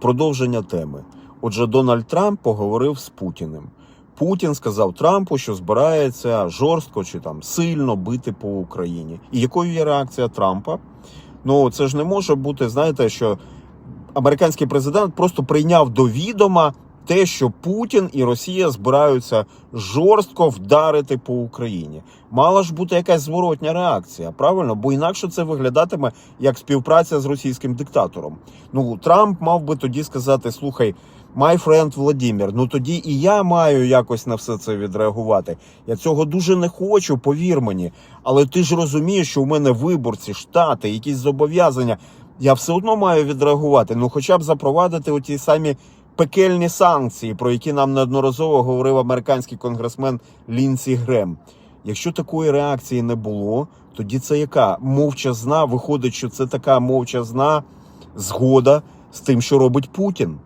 продовження теми. Отже, Дональд Трамп поговорив з Путіним. Путін сказав Трампу, що збирається жорстко чи там сильно бити по Україні. І якою є реакція Трампа? Ну це ж не може бути, знаєте, що американський президент просто прийняв до відома те, що Путін і Росія збираються жорстко вдарити по Україні. Мала ж бути якась зворотня реакція, правильно? Бо інакше це виглядатиме як співпраця з російським диктатором. Ну Трамп мав би тоді сказати: слухай. My friend Владимир, ну тоді і я маю якось на все це відреагувати. Я цього дуже не хочу, повір мені. Але ти ж розумієш, що у мене виборці, штати, якісь зобов'язання. Я все одно маю відреагувати. Ну, хоча б запровадити оті самі пекельні санкції, про які нам неодноразово говорив американський конгресмен Лінсі Грем. Якщо такої реакції не було, тоді це яка мовчазна? Виходить, що це така мовчазна згода з тим, що робить Путін.